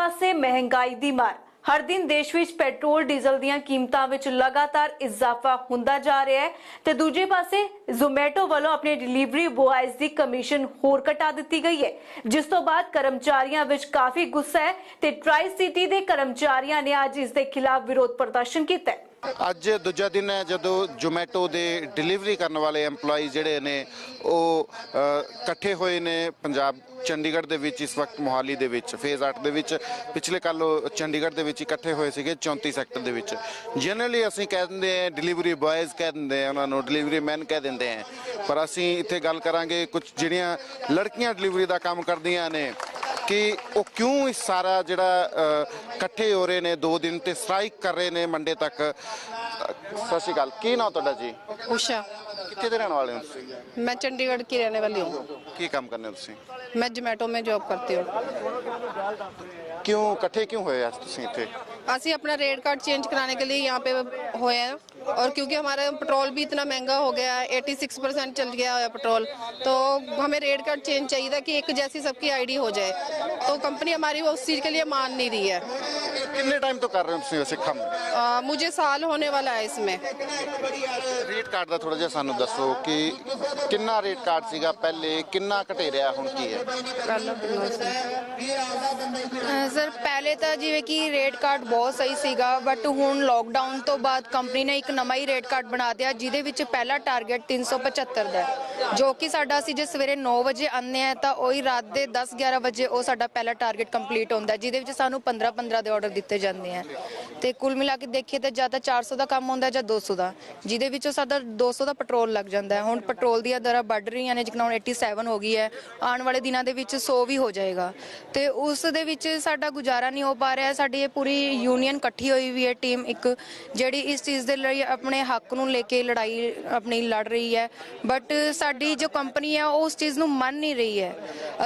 ਪਾਸੇ ਮਹਿੰਗਾਈ ਦੀ ਮਾਰ। ਹਰ ਦਿਨ ਦੇਸ਼ ਵਿੱਚ ਪੈਟਰੋਲ, ਡੀਜ਼ਲ ਦੀਆਂ ਕੀਮਤਾਂ ਵਿੱਚ ਲਗਾਤਾਰ ਇਜ਼ਾਫਾ ਹੁੰਦਾ ਜਾ ਰਿਹਾ ਹੈ ਤੇ ਦੂਜੇ ਪਾਸੇ ਜ਼ੋਮੈਟੋ ਵੱਲੋਂ ਆਪਣੇ ਡਿਲੀਵਰੀ ਬੁਆਇਜ਼ ਦੀ ਕਮਿਸ਼ਨ ਹੋਰ ਘਟਾ ਦਿੱਤੀ ਗਈ ਹੈ, ਜਿਸ ਤੋਂ ਬਾਅਦ ਕਰਮਚਾਰੀਆਂ ਵਿੱਚ ਕਾਫੀ ਗੁੱਸਾ ਹੈ ਤੇ ਟਰਾਈ ਸਿਟੀ ਦੇ ਕਰਮਚਾਰੀਆਂ ਨੇ ਅੱਜ ਇਸ ਦੇ ਖਿਲਾਫ ਵਿਰੋਧ ਪ੍ਰਦਰਸ਼ਨ ਕੀਤਾ ਹੈ। ਅੱਜ ਦੂਜਾ ਦਿਨ ਹੈ ਜਦੋਂ ਜੋਮੈਟੋ ਦੇ ਡਿਲੀਵਰੀ ਕਰਨ ਵਾਲੇ EMPLOYEE ਜਿਹੜੇ ਨੇ, ਉਹ ਇਕੱਠੇ ਹੋਏ ਨੇ ਪੰਜਾਬ, ਚੰਡੀਗੜ੍ਹ ਦੇ ਵਿੱਚ ਇਸ ਵਕਤ ਮੋਹਾਲੀ ਦੇ ਵਿੱਚ ਫੇਜ਼ 8 ਦੇ ਵਿੱਚ। ਪਿਛਲੇ ਕੱਲ ਚੰਡੀਗੜ੍ਹ ਦੇ ਵਿੱਚ ਇਕੱਠੇ ਹੋਏ ਸੀਗੇ 34 ਸੈਕਟਰ ਦੇ ਵਿੱਚ। ਜਨਰਲੀ ਅਸੀਂ ਕਹਿ ਦਿੰਦੇ ਆ ਡਿਲੀਵਰੀ ਬॉयਜ਼ ਕਹਿ ਦਿੰਦੇ ਆ ਉਹਨਾਂ ਨੂੰ ਡਿਲੀਵਰੀ ਮੈਨ ਕਹਿ ਦਿੰਦੇ ਆ ਪਰ ਅਸੀਂ ਇੱਥੇ ਗੱਲ ਕਰਾਂਗੇ ਕੁਝ ਜਿਹੜੀਆਂ ਲੜਕੀਆਂ ਡਿਲੀਵਰੀ ਦਾ ਕੰਮ ਕਰਦੀਆਂ ਨੇ ਕਿ ਉਹ ਕਿਉਂ ਇਸ ਸਾਰਾ ਜਿਹੜਾ ਅ, ਇਕੱਠੇ ਹੋ ਰਹੇ ਨੇ ਦੋ ਦਿਨ ਤੇ ਸਟ੍ਰਾਈਕ ਕਰ ਰਹੇ ਨੇ ਮੰਡੇ ਤੱਕ ਅ, ਸਤਿ ਸ਼੍ਰੀ ਅਕਾਲ ਕੀ ਨਾਮ ਤੁਹਾਡਾ ਜੀ उषा ਕਿੱਥੇ ਦੇ ਰਹਿਣ ਵਾਲੇ ਹੋ ਤੁਸੀਂ मैं चंडीगढ़ की रहने वाली हूँ ਕੀ ਕੰਮ ਕਰਨੇ ਹੋ ਤੁਸੀਂ मैं जोमेटो में जॉब करती हूँ ਕਿਉਂ ਇਕੱਠੇ ਕਿਉਂ ਹੋਏ ਅੱਜ ਤੁਸੀਂ ਇੱਥੇ ਅਸੀਂ अपना रेट कार्ड चेंज कराने के लिए यहाँ पे हुए हैं और क्योंकि हमारा पेट्रोल भी इतना महँगा हो गया है 86 परसेंट चल गया है पेट्रोल तो हमें रेड कार्ड चेंज चाहिए था कि एक जैसी सबकी आईडी हो जाए। तो कंपनी हमारी वो उस चीज़ के लिए मान नहीं रही है। कितने टाइम तो कर रहे हैं वैसे कम मुझे साल होने वाला है इसमें। ਕਾਰਡ ਦਾ ਥੋੜਾ ਜਿਹਾ ਸਾਨੂੰ ਦੱਸੋ ਕਿ ਕਿੰਨਾ ਰੇਟ ਕਾਰਡ ਸੀਗਾ ਪਹਿਲੇ ਕਿੰਨਾ ਘਟੇ ਹੁਣ ਕੀ ਹੈ? ਅਹ ਸਰ ਪਹਿਲੇ ਤਾਂ ਜਿਵੇਂ ਕਿ ਰੇਟ ਕਾਰਡ ਬਹੁਤ ਸਹੀ ਸੀਗਾ ਬਟ ਹੁਣ ਲੋਕਡਾਊਨ ਤੋਂ ਬਾਅਦ ਕੰਪਨੀ ਨੇ ਇੱਕ ਨਵਾਂ ਹੀ ਰੇਟ ਕਾਰਡ ਬਣਾ ਦਿਆ ਜਿਹਦੇ ਵਿੱਚ ਪਹਿਲਾ ਟਾਰਗੇਟ 375 ਦਾ ਹੈ, ਜੋ ਕਿ ਸਾਡਾ ਅਸੀਂ ਜੇ ਸਵੇਰੇ 9 ਵਜੇ ਆਉਂਦੇ ਆ ਤਾਂ ਉਹੀ ਰਾਤ ਦੇ 10 11 ਵਜੇ ਉਹ ਸਾਡਾ ਪਹਿਲਾ ਟਾਰਗੇਟ ਕੰਪਲੀਟ ਹੁੰਦਾ ਜਿਹਦੇ ਵਿੱਚ ਸਾਨੂੰ 15 15 ਦੇ ਆਰਡਰ ਦਿੱਤੇ ਜਾਂਦੇ ਆ। ਤੇ ਕੁੱਲ ਮਿਲਾ ਕੇ ਦੇਖੀਏ ਤਾਂ ਜਾਂ ਤਾਂ 400 ਦਾ ਕੰਮ ਹੁੰਦਾ ਜਾਂ 200 ਦਾ, ਜਿਹਦੇ ਵਿੱਚੋਂ ਸਾਡਾ 200 ਦਾ ਪੈਟਰੋਲ ਲੱਗ ਜਾਂਦਾ ਹੈ। ਹੁਣ ਪੈਟਰੋਲ ਦੀਆਂ ਦਰਾਂ ਵੱਧ ਰਹੀਆਂ ਨੇ ਜਿਕਣਾ ਹੁਣ 87 ਹੋ ਗਈ ਹੈ। ਆਉਣ ਵਾਲੇ ਦਿਨਾਂ ਦੇ ਵਿੱਚ 100 ਵੀ ਹੋ ਜਾਏਗਾ। ਤੇ ਉਸ ਦੇ ਵਿੱਚ ਸਾਡਾ ਗੁਜ਼ਾਰਾ ਨਹੀਂ ਹੋ ਪਾ ਰਿਹਾ ਸਾਡੀ ਇਹ ਪੂਰੀ ਯੂਨੀਅਨ ਇਕੱਠੀ ਹੋਈ ਵੀ ਹੈ ਟੀਮ ਇੱਕ, ਜਿਹੜੀ ਇਸ ਚੀਜ਼ ਦੇ ਲਈ ਆਪਣੇ ਹੱਕ ਨੂੰ ਲੈ ਕੇ ਲੜਾਈ ਆਪਣੀ ਲੜ ਰਹੀ ਹੈ। ਬਟ ਸਾਡੀ ਜੋ ਕੰਪਨੀ ਹੈ, ਉਹ ਉਸ ਚੀਜ਼ ਨੂੰ ਮੰਨ ਨਹੀਂ ਰਹੀ ਹੈ।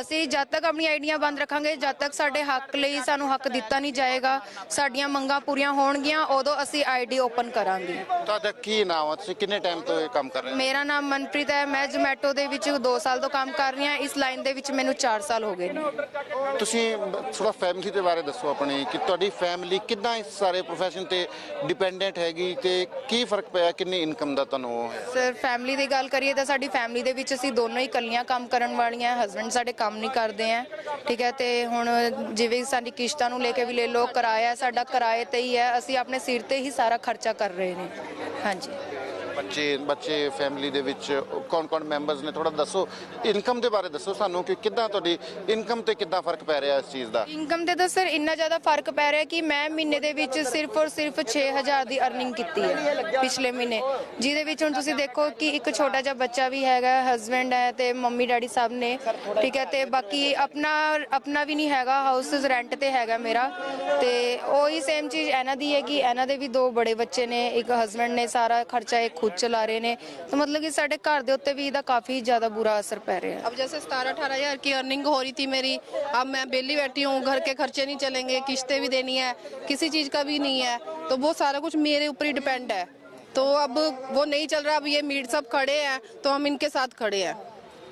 ਅਸੀਂ ਜਦ ਤੱਕ ਆਪਣੀ ਆਈਡੀਆਂ ਬੰਦ ਰੱਖਾਂਗੇ, ਜਦ ਤੱਕ ਸਾਡੇ ਹੱਕ ਲਈ ਸਾਨੂੰ ਹੱਕ ਦਿੱਤਾ ਨਹੀਂ ਜਾਏਗਾ, ਸਾਡੀਆਂ ਮੰਗਾਂ ਪੂਰੀਆਂ ਹੋਣਗੀਆਂ ਉਦੋਂ ਅਸੀਂ ਆਈਡੀ ਓਪਨ ਕਰਾਂਗੇ। ਤੁਹਾਡਾ ਕੀ ਨਾਮ ਹੈ ਤੁਸੀਂ ਕਿੰਨੇ ਟਾਈਮ ਤੋਂ ਇਹ ਕੰਮ ਕਰ ਰਹੇ ਹੋ? ਮੇਰਾ ਨਾਮ ਮਨਪ੍ਰੀਤ ਹੈ। ਮੈਂ ਜ਼ੋਮੈਟੋ ਦੇ ਵਿੱਚ 2 ਸਾਲ ਤੋਂ ਕੰਮ ਕਰ ਰਹੀ ਹਾਂ। ਇਸ ਲਾਈਨ ਦੇ ਵਿੱਚ ਮੈਨੂੰ 4 ਸਾਲ ਹੋ ਗਏ ਨੇ। ਤੁਸੀਂ ਥੋੜਾ ਫੈਮਿਲੀ ਦੇ ਬਾਰੇ ਦੱਸੋ ਆਪਣੀ ਕਿ ਤੁਹਾਡੀ ਫੈਮਿਲੀ ਕਿੰਨਾ ਇਸ ਸਾਰੇ ਪ੍ਰੋਫੈਸ਼ਨ ਤੇ ਡਿਪੈਂਡੈਂਟ ਹੈਗੀ ਤੇ ਕੀ ਫ਼ਰਕ ਪਿਆ ਕਿੰਨੀ ਇਨਕਮ ਦਾ ਤੁਹਾਨੂੰ ਉਹ ਹੈ? ਸਰ ਫੈਮਿਲੀ ਦੀ ਗੱਲ ਕਰੀਏ ਤਾਂ ਸਾਡੀ ਫੈਮਿਲੀ ਦੇ ਵਿੱਚ ਅਸੀਂ ਦੋਨੋਂ ਹੀ ਇਕੱਲੀਆਂ ਕੰਮ ਕਰਨ ਵਾਲੀਆਂ ਹਸਬੰਡ ਸਾਡੇ ਕੰਮ ਨਹੀਂ ਕਰਦੇ ਆ ਠੀਕ ਹੈ ਤੇ ਹੁਣ ਜਿਵੇਂ ਸਾਡੀ ਕਿਸ਼ਤਾਂ ਨੂੰ ਲੈ ਕੇ ਵੀ ਲੈ ਲੋ ਕਿਰਾਇਆ ਸਾਡਾ ਕਿਰਾਏ ਤੇ ਹੀ ਹੈ ਅਸੀਂ ਆਪਣੇ ਸਿਰ ਤੇ ਹੀ ਸਾਰਾ ਖਰਚਾ ਕਰ ਰਹੇ ਨੇ। ਹਾਂਜੀ। ਬੱਚੇ ਬੱਚੇ ਫੈਮਿਲੀ ਦੇ ਵਿੱਚ ਕੌਣ ਕੌਣ ਮੈਂਬਰਸ ਨੇ ਥੋੜਾ ਦੱਸੋ। ਇਨਕਮ ਦੇ ਬਾਰੇ ਦੱਸੋ ਸਾਨੂੰ ਕਿ ਕਿੱਦਾਂ ਤੁਹਾਡੀ ਇਨਕਮ ਤੇ ਕਿੱਦਾਂ ਫ਼ਰਕ ਪੈ ਰਿਹਾ ਇਸ ਚੀਜ਼ ਦਾ? ਇਨਕਮ ਤੇ ਤਾਂ ਸਰ ਇੰਨਾ ਜ਼ਿਆਦਾ ਫ਼ਰਕ ਪੈ ਰਿਹਾ ਕਿ ਮੈਂ ਮਹੀਨੇ ਦੇ ਵਿੱਚ ਸਿਰਫ ਔਰ ਸਿਰਫ 6000 ਦੀ ਅਰਨਿੰਗ ਕੀਤੀ ਹੈ ਪਿਛਲੇ ਮਹੀਨੇ। ਜਿਹਦੇ ਵਿੱਚ ਹੁਣ ਤੁਸੀਂ ਦੇਖੋ ਕਿ ਇੱਕ ਛੋਟਾ ਜਿਹਾ ਬੱਚਾ ਵੀ ਹੈਗਾ ਹਸਬੰਡ ਹੈ ਤੇ ਮੰਮੀ, ਡੈਡੀ ਸਭ ਨੇ, ਠੀਕ ਹੈ, ਤੇ ਬਾਕੀ ਆਪਣਾ ਆਪਣਾ ਵੀ ਨਹੀਂ ਹੈਗਾ ਹਾਊਸ ਰੈਂਟ ਤੇ ਹੈਗਾ ਮੇਰਾ। ਤੇ ਉਹੀ ਸੇਮ ਚੀਜ਼ ਇਹਨਾਂ ਦੀ ਹੈ ਕਿ ਇਹਨਾਂ ਦੇ ਵੀ ਦੋ ਬੜੇ ਬੱਚੇ ਨੇ, ਇੱਕ ਹਸਬੰਡ ਨੇ ਸਾਰਾ ਖਰਚਾ ਇਹ ਖੁਦ ਚਲਾ ਰਹੇ ਨੇ ਤਾਂ ਮਤਲਬ ਕਿ ਸਾਡੇ ਘਰ ਦੇ ਉੱਤੇ ਵੀ ਇਹਦਾ ਕਾਫੀ ਜ਼ਿਆਦਾ ਬੁਰਾ ਅਸਰ ਪੈ ਰਿਹਾ ਹੈ अब जैसे सतारह अठारह हजार की अर्निंग हो रही थी मेरी अब मैं बेली बैठी हूँ घर के खर्चे नहीं चलेंगे किस्तें भी देनी है किसी चीज़ का भी नहीं है तो वो सारा कुछ मेरे ऊपर ही डिपेंड है तो अब वो नहीं चल रहा अब ये मीट सब खड़े हैं तो हम इनके साथ खड़े हैं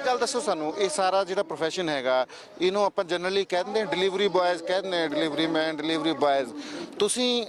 ਇੱਕ ਗੱਲ ਦੱਸੋ ਸਾਨੂੰ, ਇਹ ਸਾਰਾ ਜਿਹੜਾ profession ਹੈਗਾ, ਇਹਨੂੰ ਆਪਾਂ ਜਨਰਲੀ ਕਹਿ ਦਿੰਦੇ ਡਿਲੀਵਰੀ ਬॉयਜ਼ ਕਹਿ ਦਿੰਦੇ ਡਿਲੀਵਰੀ ਮੈਨ ਡਿਲੀਵਰੀ ਬॉयਜ਼ ਤੁਸੀਂ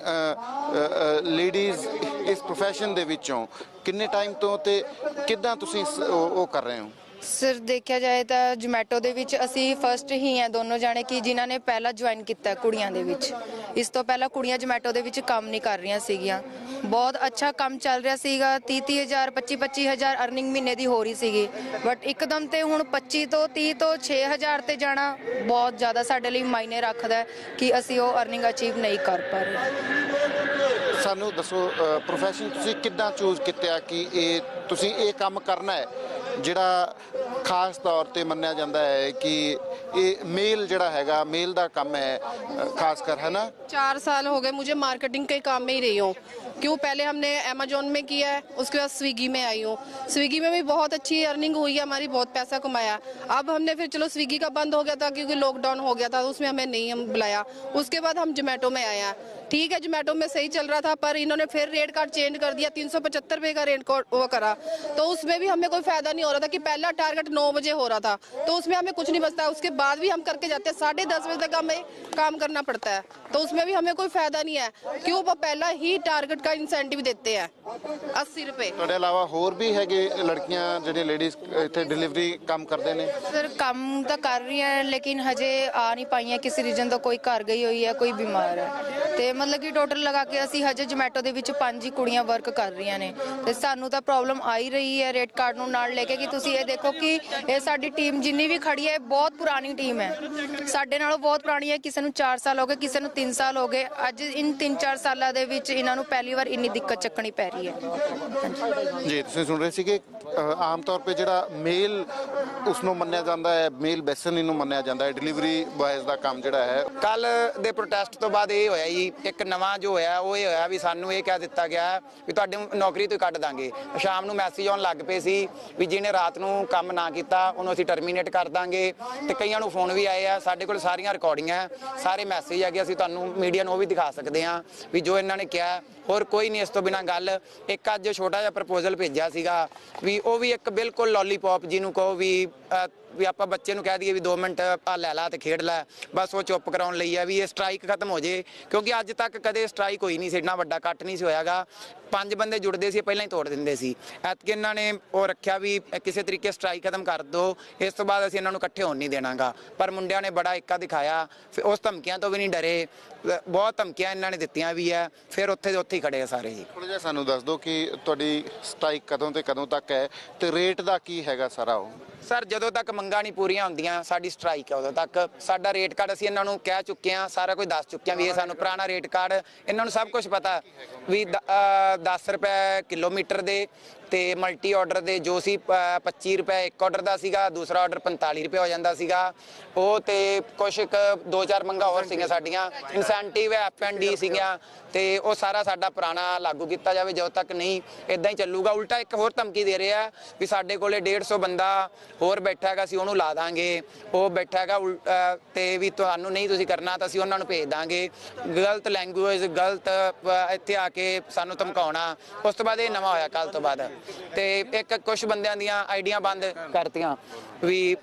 ਲੇਡੀਜ਼ ਇਸ profession ਦੇ ਵਿੱਚੋਂ ਕਿੰਨੇ ਟਾਈਮ ਤੋਂ ਤੇ ਕਿੱਦਾਂ ਤੁਸੀਂ ਇਸ- ਉਹ ਉਹ ਕਰ ਰਹੇ ਹੋ? ਸਰ, ਦੇਖਿਆ ਜਾਏ ਤਾਂ ਜੋਮੈਟੋ ਦੇ ਵਿੱਚ ਅਸੀਂ ਫਰਸਟ ਹੀ ਆ ਦੋਨੋਂ ਜਾਣੇ ਕਿ ਜਿਨ੍ਹਾਂ ਨੇ ਪਹਿਲਾਂ ਜੁਆਇਨ ਕੀਤਾ ਕੁੜੀਆਂ ਦੇ ਵਿੱਚ। ਇਸ ਤੋਂ ਪਹਿਲਾਂ ਕੁੜੀਆਂ ਜੋਮੈਟੋ ਦੇ ਵਿੱਚ ਕੰਮ ਨਹੀਂ ਕਰ ਰਹੀਆਂ ਸੀਗੀਆਂ। ਬਹੁਤ ਅੱਛਾ ਕੰਮ ਚੱਲ ਰਿਹਾ ਸੀਗਾ 30 30000 25 25000 ਅਰਨਿੰਗ ਮਹੀਨੇ ਦੀ ਹੋ ਰਹੀ ਸੀਗੀ। ਬਟ ਇੱਕਦਮ ਤੇ ਹੁਣ 25 ਤੋਂ 30 ਤੋਂ 6000 ਤੇ ਜਾਣਾ ਬਹੁਤ ਜ਼ਿਆਦਾ ਸਾਡੇ ਲਈ ਮਾਇਨੇ ਰੱਖਦਾ ਕਿ ਅਸੀਂ ਉਹ ਅਰਨਿੰਗ ਅਚੀਵ ਨਹੀਂ ਕਰ ਪਾ ਰਹੇ। ਸਾਨੂੰ ਦੱਸੋ ਪ੍ਰੋਫੈਸ਼ਨ ਤੁਸੀਂ ਕਿੱਦਾਂ ਚੂਜ਼ ਕੀਤਾ ਕਿ ਇਹ ਤੁਸੀਂ ਇਹ ਕੰਮ ਕਰਨਾ ਹੈ? ਜਿਹੜਾ ਖਾਸ ਤੌਰ ਤੇ ਮੰਨਿਆ ਜਾਂਦਾ ਹੈ ਕਿ ਇਹ ਮੇਲ ਜਿਹੜਾ ਹੈਗਾ ਮੇਲ ਦਾ ਕੰਮ ਹੈ ਅ, ਖਾਸ ਕਰ ਹੈ ਨਾ चार साल हो गए मुझे मार्केटिंग के काम में ही रही हूँ क्यों पहले हमने अमेजोन में किया है उसके बाद स्विगी में आई हूँ स्विगी में भी बहुत अच्छी अर्निंग हुई है हमारी बहुत पैसा कमाया अब हमने फिर चलो स्विगी का बंद हो गया था क्योंकि लॉकडाउन हो गया था उसमें हमें नहीं हम बुलाया उसके बाद हम जोमेटो में आए हैं ठीक है जोमेटो में सही चल रहा था पर इन्होंने फिर रेट कार्ड चेंज कर दिया तीन सौ पचहत्तर रुपये का रेट कार्ड वो करा तो उसमें भी हमें कोई फायदा नहीं हो रहा था कि पहला टारगेट नौ बजे हो रहा था तो उसमें हमें कुछ नहीं बचता उसके बाद भी हम करके जाते हैं साढ़े दस बजे तक हमें काम करना पड़ता है तो उसमें भी हमें कोई फायदा नहीं है क्यों वो पहला ही टारगेट का इंसेंटिव देते हैं अस्सी रुपए ਤੁਹਾਡੇ ਇਲਾਵਾ ਹੋਰ ਵੀ ਹੈਗੇ ਲੜਕੀਆਂ ਜਿਹੜੇ ਲੇਡੀਜ਼ ਇੱਥੇ ਡਿਲੀਵਰੀ ਕੰਮ ਕਰਦੇ ਨੇ ਸਰ ਕੰਮ ਤਾਂ ਕਰ ਰਹੀ ਹੈ ਲੇਕਿਨ ਹਜੇ ਆ ਨਹੀਂ ਪਾਈਆਂ ਕਿਸੇ ਰੀਜਨ ਤੋਂ ਕੋਈ ਘਰ ਗਈ ਹੋਈ ਹੈ ਕੋਈ ਬਿਮਾਰ ਹੈ ਤੇ ਮਤਲਬ ਕਿ ਟੋਟਲ ਲਗਾ ਕੇ ਅਸੀਂ ਹਜੇ ਜੋਮੈਟੋ ਦੇ ਵਿੱਚ ਪੰਜ ਹੀ ਕੁੜੀਆਂ ਵਰਕ ਕਰ ਰਹੀਆਂ ਨੇ। ਤੇ ਸਾਨੂੰ ਤਾਂ ਪ੍ਰੋਬਲਮ ਆ ਹੀ ਰਹੀ ਹੈ ਰੇਟ ਕਾਰਡ ਨੂੰ ਨਾਲ ਲੈ ਕੇ ਕਿ ਤੁਸੀਂ ਇਹ ਦੇਖੋ ਕਿ ਇਹ ਸਾਡੀ ਟੀਮ ਜਿੰਨੀ ਵੀ ਖੜੀ ਹੈ ਇਹ ਬਹੁਤ ਪੁਰਾਣੀ ਟੀਮ ਹੈ। ਸਾਡੇ ਨਾਲੋਂ ਬਹੁਤ ਪੁਰਾਣੀ ਹੈ ਕਿਸੇ ਨੂੰ 4 ਸਾਲ ਹੋ ਗਏ ਕਿਸੇ ਨੂੰ 3 ਸਾਲ ਹੋ ਗਏ। ਅੱਜ ਇਨ 3-4 ਸਾਲਾਂ ਦੇ ਵਿੱਚ ਇਹਨਾਂ ਨੂੰ ਪਹਿਲੀ ਵਾਰ ਇੰਨੀ ਦਿੱਕਤ ਚੱਕਣੀ ਪੈ ਰਹੀ ਹੈ। ਜੀ ਤੁਸੀਂ ਸੁਣ ਰਹੇ ਸੀ ਕਿ ਆਮ ਤੌਰ 'ਤੇ ਜਿਹੜਾ ਮੇਲ ਉਸ ਨੂੰ ਮੰਨਿਆ ਜਾਂਦਾ ਹੈ ਮੇਲ ਬੈਸਨ ਇਹਨੂੰ ਮੰਨਿਆ ਜਾਂਦਾ ਹੈ ਡਿਲੀਵਰੀ ਬॉयਜ਼ ਦਾ ਕੰਮ ਜਿਹੜਾ ਹੈ। ਕੱਲ ਦੇ ਪ੍ਰੋਟੈਸਟ ਤੋਂ ਬਾਅਦ ਇਹ ਹੋਇਆ ਜੀ ਇੱਕ ਨਵਾਂ ਜੋ ਹੋਇਆ, ਉਹ ਇਹ ਹੋਇਆ ਵੀ ਸਾਨੂੰ ਇਹ ਕਹਿ ਦਿੱਤਾ ਗਿਆ ਵੀ ਤੁਹਾਡੇ ਨੌਕਰੀ ਤੋਂ ਹੀ ਕੱਢ ਦਾਂਗੇ। ਸ਼ਾਮ ਨੂੰ ਮੈਸੇਜ ਆਉਣ ਲੱਗ ਪਏ ਸੀ ਵੀ ਜਿਹਨੇ ਰਾਤ ਨੂੰ ਕੰਮ ਨਾ ਕੀਤਾ, ਉਹਨੂੰ ਅਸੀਂ ਟਰਮੀਨੇਟ ਕਰ ਦਾਂਗੇ ਤੇ ਕਈਆਂ ਨੂੰ ਫੋਨ ਵੀ ਆਏ ਆ। ਸਾਡੇ ਕੋਲ ਸਾਰੀਆਂ ਰਿਕਾਰਡਿੰਗਾਂ ਸਾਰੇ ਮੈਸੇਜ ਹੈਗੇ, ਅਸੀਂ ਤੁਹਾਨੂੰ ਮੀਡੀਆ ਨੂੰ ਉਹ ਵੀ ਦਿਖਾ ਸਕਦੇ ਹਾਂ ਵੀ ਜੋ ਇਹਨਾਂ ਨੇ ਕਿਹਾ। ਹੋਰ ਕੋਈ ਨਹੀਂ ਇਸ ਤੋਂ ਬਿਨਾ ਗੱਲ। ਇੱਕ ਅੱਜ ਛੋਟਾ ਜਿਹਾ ਪ੍ਰਪੋਜ਼ਲ ਭੇਜਿਆ ਸੀਗਾ ਵੀ ਉਹ ਵੀ ਇੱਕ ਬਿਲਕੁਲ ਲੋਲੀਪੌਪ ਜਿਹਨੂੰ ਕਹੋ ਵੀ ਵੀ ਆਪਾਂ ਬੱਚੇ ਨੂੰ ਕਹਿ ਦਈਏ ਵੀ 2 ਮਿੰਟ ਆ ਲੈ ਲਾ ਤੇ ਖੇਡ ਲੈ। ਬਸ ਉਹ ਚੁੱਪ ਕਰਾਉਣ ਲਈ ਆ ਵੀ ਇਹ ਸਟ੍ਰਾਈਕ ਖਤਮ ਹੋ ਜੇ। ਕਿਉਂਕਿ ਅੱਜ ਤੱਕ ਕਦੇ ਸਟ੍ਰਾਈਕ ਹੋਈ ਨਹੀਂ ਸੀ ਇੰਨਾ ਵੱਡਾ ਕੱਟ ਨਹੀਂ ਸੀ ਹੋਇਆਗਾ। ਪੰਜ ਬੰਦੇ ਜੁੜਦੇ ਸੀ ਪਹਿਲਾਂ ਹੀ ਤੋੜ ਦਿੰਦੇ ਸੀ। ਐਤਕੀ ਇਹਨਾਂ ਨੇ ਉਹ ਰੱਖਿਆ ਵੀ ਕਿਸੇ ਤਰੀਕੇ ਸਟ੍ਰਾਈਕ ਖਤਮ ਕਰ ਦਿਓ ਇਸ ਤੋਂ ਬਾਅਦ ਅਸੀਂ ਇਹਨਾਂ ਨੂੰ ਇਕੱਠੇ ਹੋਣ ਨਹੀਂ ਦੇਣਾਗਾ। ਪਰ ਮੁੰਡਿਆਂ ਨੇ ਬੜਾ ਇੱਕਾ ਦਿਖਾਇਆ। ਫਿਰ ਉਸ ਧਮਕੀਆਂ ਤੋਂ ਵੀ ਨਹੀਂ ਡਰੇ। ਬਹੁਤ ਧਮਕੀਆਂ ਇਹਨਾਂ ਨੇ ਦਿੱਤੀਆਂ ਵੀ ਆ। ਫਿਰ ਉੱਥੇ ਦੇ ਉੱਥੇ ਹੀ ਖੜੇ ਆ ਸਾਰੇ ਜੀ। ਥੋੜਾ ਜਿਹਾ ਸਾਨੂੰ ਦੱਸ ਦਿਓ ਕਿ ਤੁਹਾਡੀ ਸਟ੍ਰਾਈਕ ਕਦੋਂ ਤੇ ਕਦੋਂ ਤੱਕ ਹੈ ਤੇ ਰੇਟ ਦਾ ਕੀ ਹੈਗਾ ਸਾਰਾ ਉਹ? ਸਰ ਜਦੋਂ ਤੱਕ ਮੰਗਾਂ ਨਹੀਂ ਪੂਰੀਆਂ ਹੁੰਦੀਆਂ, ਸਾਡੀ ਸਟ੍ਰਾਈਕ ਹੈ ਉਦੋਂ ਤੱਕ। ਸਾਡਾ ਰੇਟ ਕਾਰਡ ਅਸੀਂ ਇਹਨਾਂ ਨੂੰ ਕਹਿ ਚੁੱਕੇ ਹਾਂ, ਸਾਰਾ ਕੁਝ ਦੱਸ ਚੁੱਕੇ ਹਾਂ ਵੀ ਇਹ ਸਾਨੂੰ ਪੁਰਾਣਾ ਰੇਟ ਕਾਰਡ ਇਹਨਾਂ ਨੂੰ ਸਭ ਕੁਝ ਪਤਾ। ਵੀ 10 ਰੁਪਏ ਕਿਲੋਮੀਟਰ ਦੇ ਤੇ ਮਲਟੀ ਆਰਡਰ ਦੇ ਜੋ ਸੀ ਅ, 25 ਰੁਪਏ ਇੱਕ ਆਰਡਰ ਦਾ ਸੀਗਾ ਦੂਸਰਾ ਆਰਡਰ 45 ਰੁਪਏ ਹੋ ਜਾਂਦਾ ਸੀਗਾ। ਉਹ ਤੇ ਕੁਝ ਇੱਕ ਦੋ ਚਾਰ ਮੰਗਾ ਹੋਰ ਸੀਗੀਆਂ ਸਾਡੀਆਂ। ਇਨਸੈਂਟਿਵ ਐਫ ਐਂਡ ਡੀ ਸੀਗੀਆਂ ਤੇ ਉਹ ਸਾਰਾ ਸਾਡਾ ਪੁਰਾਣਾ ਲਾਗੂ ਕੀਤਾ ਜਾਵੇ ਜਦੋਂ ਤੱਕ ਨਹੀਂ ਇਦਾਂ ਹੀ ਚੱਲੂਗਾ। ਉਲਟਾ ਇੱਕ ਹੋਰ ਧਮਕੀ ਦੇ ਰਿਹਾ ਵੀ ਸਾਡੇ ਕੋਲੇ 150 ਬੰਦਾ ਹੋਰ ਬੈਠਾ ਹੈਗਾ ਅਸੀਂ ਉਹਨੂੰ ਲਾ ਦਾਂਗੇ। ਉਹ ਬੈਠਾ ਹੈਗਾ ਉਲ- ਅਹ ਤੇ ਵੀ ਤੁਹਾਨੂੰ ਨਹੀਂ ਤੁਸੀਂ ਕਰਨਾ ਤਾਂ ਅਸੀਂ ਉਹਨਾਂ ਨੂੰ ਭੇਜ ਦਾਂਗੇ। ਗਲਤ ਲੈਂਗੁਏਜ ਗਲਤ ਇੱਥੇ ਆ ਕੇ ਸਾਨੂੰ ਧਮਕਾਉਣਾ। ਉਸ ਤੋਂ ਬਾਅਦ ਇਹ ਨਵਾਂ ਹੋਇਆ ਕੱਲ ਤੋਂ ਬਾਅਦ। ਤੇ ਇੱਕ ਕੁਝ ਬੰਦਿਆਂ ਦੀਆਂ ਆਈਡੀਆਂ ਬੰਦ ਕਰਤੀਆਂ ਵੀ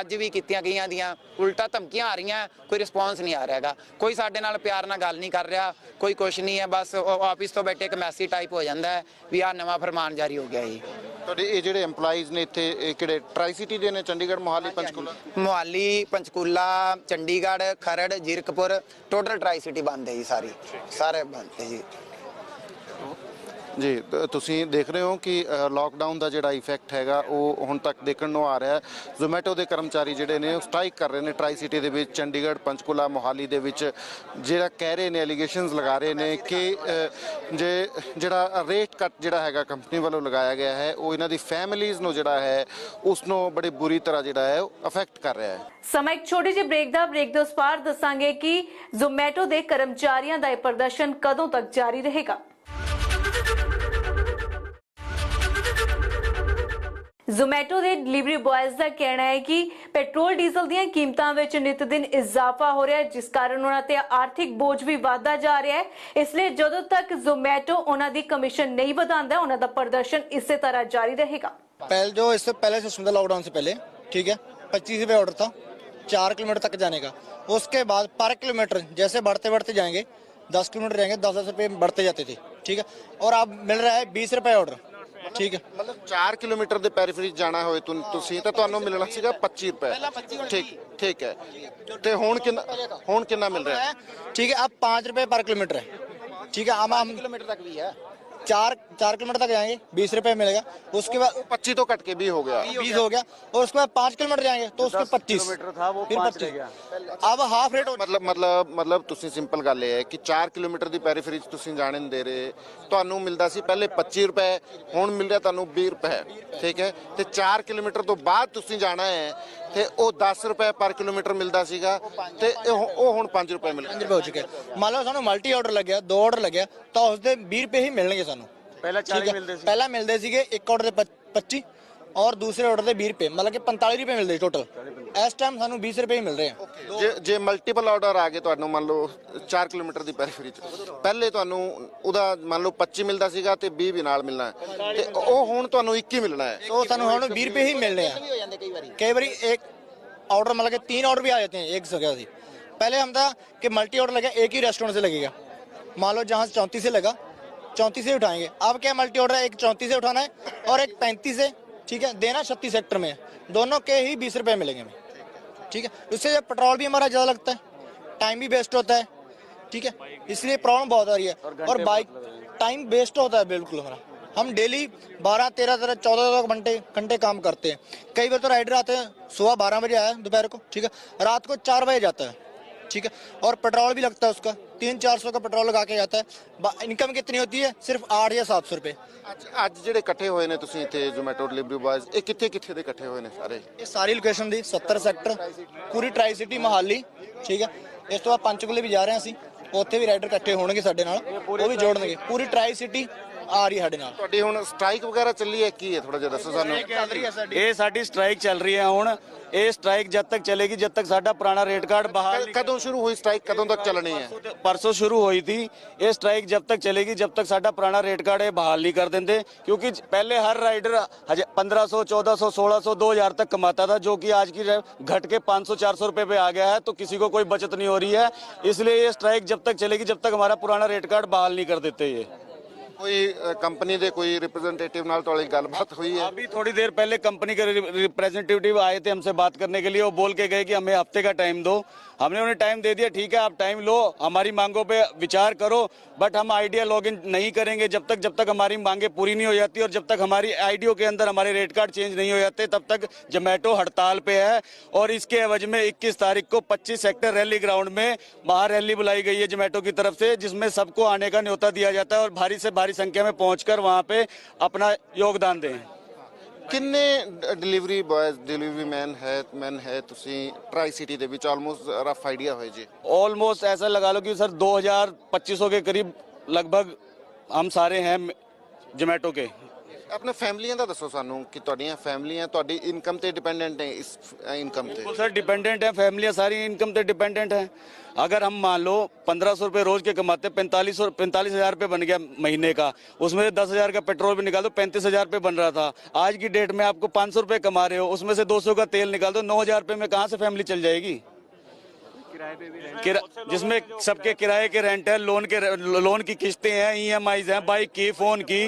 ਅੱਜ ਵੀ ਕੀਤੀਆਂ ਗਈਆਂ ਦੀਆਂ। ਉਲਟਾ ਧਮਕੀਆਂ ਆ ਰਹੀਆਂ ਕੋਈ ਰਿਸਪੌਂਸ ਨਹੀਂ ਆ ਰਿਹਾਗਾ ਕੋਈ ਸਾਡੇ ਨਾਲ ਪਿਆਰ ਨਾਲ ਗੱਲ ਨਹੀਂ ਕਰ ਰਿਹਾ ਕੋਈ ਕੁਝ ਨਹੀਂ ਹੈ ਬਸ ਆਫਿਸ ਤੋਂ ਬੈਠੇ ਇੱਕ ਮੈਸੇਜ ਟਾਈਪ ਹੋ ਜਾਂਦਾ ਹੈ ਵੀ ਆਹ ਨਵਾਂ ਫਰਮਾਨ ਜਾਰੀ ਹੋ ਗਿਆ ਜੀ। ਤੁਹਾਡੇ ਇਹ ਜਿਹੜੇ EMPLOYEES ਨੇ ਇੱਥੇ ਇਹ ਕਿਹੜੇ ਟਰਾਈ ਸਿਟੀ ਦੇ ਨੇ Chandigarh Mohali Panchkula? Mohali Panchkula Chandigarh Kharar Zirakpur total tricity ਬੰਦ ਹੈ ਜੀ ਸਾਰੀ। ਸਾਰੇ ਬੰਦ ਹੈ ਜੀ। ਜੀ ਤੁਸੀਂ ਦੇਖ ਰਹੇ ਹੋ ਕਿ ਲਾਕਡਾਊਨ ਦਾ ਜਿਹੜਾ ਇਫੈਕਟ ਹੈਗਾ, ਉਹ ਹੁਣ ਤੱਕ ਦੇਖਣ ਨੂੰ ਆ ਰਿਹਾ ਹੈ। ਜ਼ੋਮੈਟੋ ਦੇ ਕਰਮਚਾਰੀ ਜਿਹੜੇ ਨੇ ਸਟ੍ਰਾਈਕ ਕਰ ਰਹੇ ਨੇ ਟਰਾਈ ਸਿਟੀ ਦੇ ਵਿੱਚ, ਚੰਡੀਗੜ੍ਹ, ਪੰਚਕੂਲਾ, ਮੋਹਾਲੀ ਦੇ ਵਿੱਚ, ਜਿਹੜਾ ਕਹਿ ਰਹੇ ਨੇ ਐਲੀਗੇਸ਼ਨਸ ਲਗਾ ਰਹੇ ਨੇ ਕਿ ਜੇ, ਜਿਹੜਾ ਰੇਟ ਕੱਟ ਜਿਹੜਾ ਹੈਗਾ ਕੰਪਨੀ ਵੱਲੋਂ ਲਗਾਇਆ ਗਿਆ ਹੈ, ਉਹ ਇਹਨਾਂ ਦੀ ਫੈਮਿਲੀਜ਼ ਨੂੰ ਜਿਹੜਾ ਹੈ ਉਸ ਨੂੰ ਬੜੀ ਬੁਰੀ ਤਰ੍ਹਾਂ ਜਿਹੜਾ ਹੈ ਅਫੈਕਟ ਕਰ ਰਿਹਾ ਹੈ। ਸਮਾਂ ਇੱਕ ਛੋਟੀ ਜਿਹੀ ਬ੍ਰੇਕ ਦਾ ਬ੍ਰੇਕ ਦੇ ਉਸ ਪਾਰ ਦੱਸਾਂਗੇ ਕਿ ਜ਼ੋਮੈਟੋ ਦੇ ਕਰਮਚਾਰੀਆਂ ਦਾ ਇਹ ਪ੍ਰਦਰਸ਼ਨ ਕਦੋਂ ਤੱਕ ਜਾਰੀ ਰਹੇਗਾ। ਜ਼ੋਮੈਟੋ ਦੇ ਡਿਲੀਵਰੀ ਬॉयਜ਼ ਦਾ ਕਹਿਣਾ ਹੈ ਕਿ ਪੈਟਰੋਲ ਡੀਜ਼ਲ ਦੀਆਂ ਕੀਮਤਾਂ ਵਿੱਚ ਨਿਤ ਦਿਨ ਇਜ਼ਾਫਾ ਹੋ ਰਿਹਾ ਹੈ ਜਿਸ ਕਾਰਨ ਉਹਨਾਂ ਤੇ ਆਰਥਿਕ ਬੋਝ ਵੀ ਵਧਦਾ ਜਾ ਰਿਹਾ ਹੈ ਇਸ ਲਈ ਜਦੋਂ ਤੱਕ ਜ਼ੋਮੈਟੋ ਉਹਨਾਂ ਦੀ ਕਮਿਸ਼ਨ ਨਹੀਂ ਵਧਾਉਂਦਾ ਉਹਨਾਂ ਦਾ ਪ੍ਰਦਰਸ਼ਨ ਇਸੇ ਤਰ੍ਹਾਂ ਜਾਰੀ रहेगा पहले जो इससे पहले सिस्टम था लॉकडाउन से पहले ठीक है पच्चीस रुपये ऑर्डर था चार किलोमीटर तक जाने का उसके बाद पर किलोमीटर जैसे बढ़ते बढ़ते जाएंगे दस किलोमीटर जाएंगे दस दस रुपये बढ़ते जाते थे ठीक है और अब मिल रहा है बीस रुपये ऑर्डर ठीक है ਮਤਲਬ 4 ਕਿਲੋਮੀਟਰ ਦੇ ਪੈਰੀਫਰੀ ਜਾਣਾ ਹੋਏ ਤੁਨ- ਤੁਸੀਂ ਤਾਂ ਤੁਹਾਨੂੰ ਮਿਲਣਾ ਸੀਗਾ 25 ਰੁਪਏ ਠੀਕ ਠੀਕ ਹੈ ਤੇ ਹੁਣ ਕਿੰਨਾ ਹੁਣ ਕਿੰਨਾ ਮਿਲ ਰਿਹਾ ਹੈ ठीक है अब पाँच रुपये पर किलोमीटर है ठीक है अब हम किलोमीटर तक भी है चार चार किलोमीटर तक जाएंगे बीस रुपए मिलेगा उसके बाद 25 ਤੋਂ ਘਟ ਕੇ 20 ਹੋ ਗਿਆ बीस हो गया और उसके बाद पाँच किलोमीटर जाएंगे तो उसके पच्चीस था वो फिर पाँच रह पच्चीस अब हाफ रेट हो ਮਤਲਬ ਮਤਲਬ ਮਤਲਬ ਤੁਸੀਂ ਸਿੰਪਲ ਗੱਲ ਇਹ ਹੈ ਕਿ 4 ਕਿਲੋਮੀਟਰ ਦੀ ਪੈਰੀਫੇਰੀ 'ਚ ਤੁਸੀਂ ਜਾਣੇ ਨਹੀਂ ਦੇ ਰਹੇ ਤੁਹਾਨੂੰ ਮਿਲਦਾ ਸੀ ਪਹਿਲੇ 25 ਰੁਪਏ ਹੁਣ ਮਿਲ ਰਿਹਾ ਤੁਹਾਨੂੰ 20 ਰੁਪਏ ਠੀਕ ਹੈ ਤੇ 4 ਕਿਲੋਮੀਟਰ ਤੋਂ ਬਾਅਦ ਤੁਸੀਂ ਜਾਣਾ ਹੈ ਤੇ ਉਹ 10 ਰੁਪਏ ਪਰ ਕਿਲੋਮੀਟਰ ਮਿਲਦਾ ਸੀਗਾ ਤੇ ਇਹ- ਉਹ ਹੁਣ 5 ਰੁਪਏ ਮਿਲ ਪੰਜ ਰੁਪਏ ਹੋ ਚੁੱਕੇ ਮੰਨ ਲਓ ਸਾਨੂੰ ਮਲਟੀ ਆਰਡਰ ਲੱਗਿਆ ਦੋ ਆਰਡਰ ਲੱਗਿਆ ਤਾਂ ਉਸਦੇ 20 ਰੁਪਏ ਹੀ ਮਿਲਣਗੇ ਸਾਨੂੰ ਪਹਿਲਾਂ 40 ਮਿਲਦੇ ਸੀ। ਪਹਿਲਾਂ ਮਿਲਦੇ ਸੀਗੇ ਇੱਕ ਆਰਡਰ ਦੇ 25 ਔਰ ਦੂਸਰੇ ਆਰਡਰ ਦੇ 20 ਰੁਪਏ ਮਤਲਬ ਕਿ 45 ਰੁਪਏ ਮਿਲਦੇ ਟੋਟਲ ਇਸ ਟਾਈਮ ਸਾਨੂੰ 20 ਰੁਪਏ ਮਿਲ ਰਹੇ ਆ। ਜੇ ਜੇ ਮਲਟੀਪਲ ਆਰਡਰ ਆ ਗਏ ਤੁਹਾਨੂੰ ਮੰਨ ਲਓ 4 ਕਿਲੋਮੀਟਰ ਦੀ ਪੈਰੀਫਰੀ ਚ ਪਹਿਲੇ ਤੁਹਾਨੂੰ ਉਹਦਾ ਮੰਨ ਲਓ 25 ਮਿਲਦਾ ਸੀਗਾ ਤੇ 20 ਵੀ ਨਾਲ ਮਿਲਣਾ ਤੇ ਉਹ ਹੁਣ ਤੁਹਾਨੂੰ 21 ਮਿਲਣਾ ਹੈ। ਸੋ ਸਾਨੂੰ ਹੁਣ 20 ਰੁਪਏ ਹੀ ਮਿਲਣੇ ਆ। ਕਈ ਵਾਰੀ। ਇੱਕ ਆर्डर मतलब के तीन ऑर्डर भी आ जाते हैं एक जगह से पहले हम था कि मल्टी ऑर्डर लगा एक ही रेस्टोरेंट से लगेगा मान लो जहाँ से चौंतीस से उठाएँगे। अब क्या मल्टी ऑर्डर है? एक चौंतीस से उठाना है और एक पैंतीस से ठीक है देना छत्तीस सेक्टर में। दोनों के ही बीस रुपए मिलेंगे। हमें ठीक है? उससे जब पेट्रोल भी हमारा ज़्यादा लगता है टाइम भी वेस्ट होता है ठीक है? इसलिए प्रॉब्लम बहुत आ रही है। और बाइक टाइम वेस्ट होता है बिल्कुल हमारा। हम डेली 12 13 13 14 घंटे घंटे काम करते हैं। कई बार तो राइडर आते हैं सुबह 12 बजे आया दोपहर को ठीक है? रात को चार बजे जाता है। ठीक है? और पेट्रोल भी लगता है उसका। तीन चार सौ का पेट्रोल ਲਗਾ ਕੇ ਜਾਂਦਾ ਹੈ ਇਨਕਮ ਕਿੰਨੀ ਹੁੰਦੀ ਹੈ ਸਿਰਫ 8 ਜਾਂ 700 ਰੁਪਏ ਅੱਜ ਅੱਜ ਜਿਹੜੇ ਇਕੱਠੇ ਹੋਏ ਨੇ ਤੁਸੀਂ ਇੱਥੇ ਜ਼ੋਮੈਟੋ ਡਿਲੀਵਰੀ ਬॉयਜ਼ ਇਹ ਕਿੱਥੇ ਕਿੱਥੇ ਦੇ ਇਕੱਠੇ ਹੋਏ ਨੇ ਸਾਰੇ ਇਹ ਸਾਰੀ ਲੋਕੇਸ਼ਨ ਦੀ 70 ਸੈਕਟਰ ਪੂਰੀ ਟ੍ਰਾਈ ਸਿਟੀ ਮਹਾਲੀ ਠੀਕ ਹੈ ਇਸ ਤੋਂ ਬਾਅਦ ਪੰਚਕੂਲੇ ਵੀ ਜਾ ਰਹੇ ਹਾਂ ਅਸੀਂ ਉੱਥੇ ਵੀ ਰਾਈਡਰ ਇਕੱਠੇ ਹੋਣਗੇ ਸਾਡੇ ਨਾਲ ਉਹ ਵੀ ਜੋੜਨਗੇ ਪੂਰੀ ਟ੍ਰਾਈ ਸਿਟੀ ਆ ਰਹੀ ਹੈ ਸਾਡੇ ਨਾਲ ਤੁਹਾਡੀ ਹੁਣ ਸਟ੍ਰਾਈਕ ਵਗੈਰਾ ਚੱਲੀ ਹੈ ਕੀ ਹੈ ਥੋੜਾ ਜਿਹਾ ਦੱਸੋ ਸਾਨੂੰ ਇਹ ਸਾਡੀ ਸਟ੍ਰਾਈਕ ਚੱਲ ਰਹੀ ਹੈ ਹੁਣ ਇਹ ਸਟ੍ਰਾਈਕ ਜਦ ਤੱਕ ਚੱਲੇਗੀ ਜਦ ਤੱਕ ਸਾਡਾ ਪੁਰਾਣਾ ਰੇਟ ਕਾਰਡ ਬਹਾਲ ਕ- ਕਦੋਂ ਸ਼ੁਰੂ ਹੋਈ ਸਟ੍ਰਾਈਕ ਕਦੋਂ ਤੱਕ ਚੱਲਣੀ ਹੈ परसों शुरू हुई थी ये स्ट्राइक जब तक चलेगी जब तक साडा पुराना रेट कार्ड है बहाल नहीं कर देंगे क्योंकि पहले हर राइडर पंद्रह सौ चौदह सौ सोलह सौ दो हजार तक कमाता था जो कि आज की रे- घट के पाँच सौ चार सौ रुपए पे आ गया है तो किसी को कोई बचत नहीं हो रही है इसलिए ये स्ट्राइक जब तक चलेगी जब तक हमारा पुराना रेट कार्ड बहाल नहीं कर देते ये कोई कंपनी के कोई रिप्रेजेंटेटिव ਨਾਲ ਤੁਹਾਡੀ ਗੱਲਬਾਤ है? अभी थोड़ी देर पहले कंपनी के रिप्रेजेंटेटिव आए थे हमसे बात करने के लिए, वो बोल के गए कि हमें हफ़्ते का टाइम दो। हमने उन्हें टाइम दे दिया, ठीक है, आप टाइम लो, हमारी मांगों पे विचार करो बट हम आइडिया लॉग इन नहीं करेंगे। जब तक जब तक हमारी मांगे पूरी नहीं हो जाती और जब तक हमारी आईडियो के अंदर हमारे रेट कार्ड चेंज नहीं हो जाते, तब तक जोमेटो हड़ताल पे है। और इसके एवज में 21 तारीख को 25 सेक्टर रैली ग्राउंड में महा रैली बुलाई गई है जोमेटो की तरफ़ से, जिसमें सबको आने का न्योता दिया जाता है और भारी से भारी भारी संख्या में पहुंचकर वहाँ पे अपना योगदान दें ਕਿੰਨੇ ਡਿਲੀਵਰੀ ਬॉयਜ਼ ਡਿਲੀਵਰੀ ਮੈਨ ਹੈ ਮੈਨ ਹੈ ਤੁਸੀਂ ਟ੍ਰਾਈ ਸਿਟੀ ਦੇ ਵਿੱਚ ਆਲਮੋਸਟ ਰਫ ਆਈਡੀਆ ਹੋਏ ਜੀ ਆਲਮੋਸਟ ਐਸਾ ਲਗਾ ਲਓ ਕਿ ਸਰ 2000 2500 के करीब लगभग हम सारे हैं जोमेटो के ਆਪਣੇ ਫੈਮਲੀਆਂ ਦਾ ਦੱਸੋ ਸਾਨੂੰ ਕਿ ਤੁਹਾਡੀਆਂ ਫੈਮਲੀਆਂ ਤੁਹਾਡੀ ਇਨਕਮ ਤੇ ਡਿਪੈਂਡੈਂਟ ਨੇ ਇਸ ਇਨਕਮ ਤੇ तो सर डिपेंडेंट है फैमिलियां सारी इनकम पे डिपेंडेंट है अगर हम मान लो पंद्रह सौ रुपए रोज के कमाते पैंतालीस पैंतालीस हजार रुपये बन गया महीने का उसमें से दस हजार का पेट्रोल भी निकाल दो पैंतीस हजार रुपये बन रहा था आज की डेट में आपको पाँच सौ रुपये कमा रहे हो उसमें से दो सौ का तेल निकाल दो नौ हजार रुपये में कहाँ से फैमिली चल जाएगी किरा- जिसमें सबके किराए के रेंट है लोन के लोन की किस्तें हैं ई एम हैं बाइक की फोन की